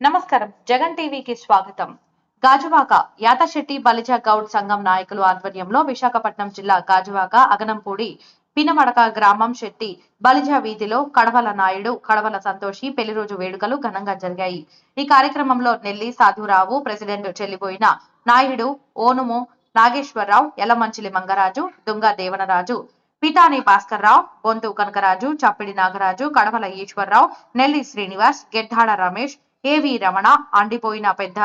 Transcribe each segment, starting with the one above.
నమస్కారం. జగన్ టీవీకి స్వాగతం. గాజువాక యాతశెట్టి బలిజ గౌడ్ సంఘం నాయకులు ఆధ్వర్యంలో విశాఖపట్నం జిల్లా గాజువాక అగనంపూడి పినమడక గ్రామం శెట్టి బలిజ వీధిలో కడవల నాయుడు కడవల సంతోషి పెళ్ళి రోజు వేడుకలు ఘనంగా జరిగాయి. ఈ కార్యక్రమంలో నెల్లి సాధురావు ప్రెసిడెంట్ చెల్లిపోయిన నాయుడు ఓనుము నాగేశ్వరరావు యలమంచిలి మంగరాజు దుంగ దేవనరాజు పితాని భాస్కర్రావు బొంతు కనకరాజు చప్పిడి నాగరాజు కడవల ఈశ్వరరావు నెల్లి శ్రీనివాస్ గెడ్డాడ రమేష్ ఏవి రమణ అండిపోయిన పెద్ద?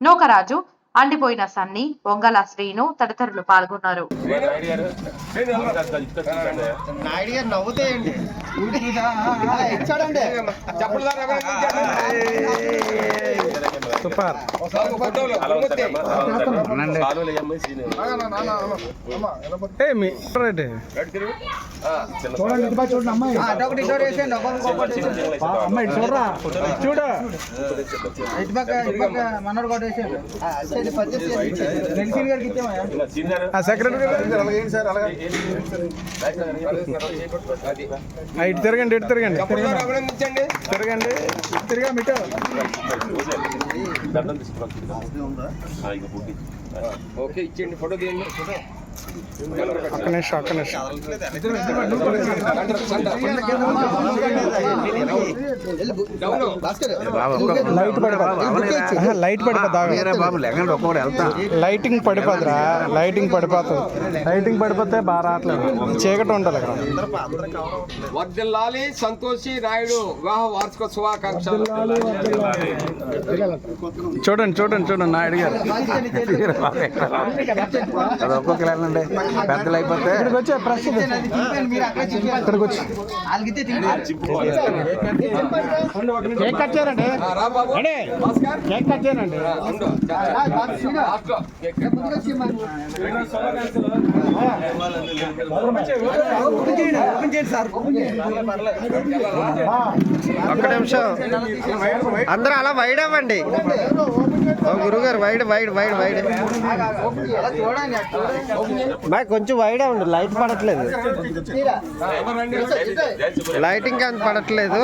నూకరాజు అండిపోయిన సన్ని పొంగల శ్రీను తదితరులు పాల్గొన్నారు. సూపర్. ఇటు చూడ. మనోడు కూడా సెక్రటరీ తిరగండి ఇటు తిరగండి తిరగండి. ఇటు తిరగా మిట్టు ఓకే ఇచ్చేయండి ఫోటో తీయండి ఒక్క నిమిషం ఒక్క నిమిషం. భాస్కర్ లైట్ పడిపోతుంది లైటింగ్ పడిపోద్దిరా లైటింగ్ పడిపోతుంది. లైటింగ్ పడిపోతే బాగా రావట్లేదు. చీకటి ఉంటుంది అక్కడ వర్దిల్లాలి సంతోషి నాయుడు వివాహ వార్షిక శుభాకాంక్షలు. చూడండి చూడండి చూడండి నాయుడు గారు అది వెళ్ళండి పెద్దలు అయిపోతే ఇక్కడికి వచ్చే ప్రశ్న ఇక్కడికి వచ్చి. కేక్ కట్ చేయండి ఆ, రా బాబు భాస్కర్ కేక్ కట్. ఒక్క నిమిషం. అందరూ అలా వైడ్ అవ్వండి. గురుగారు వైడ్ వైడ్ వైడ్ వైడ్ చూడండి అటు బాయ్ కొంచెం వైడ్ ఉండు లైట్ పడట్లేదు. లైటింగ్ అంత పడట్లేదు.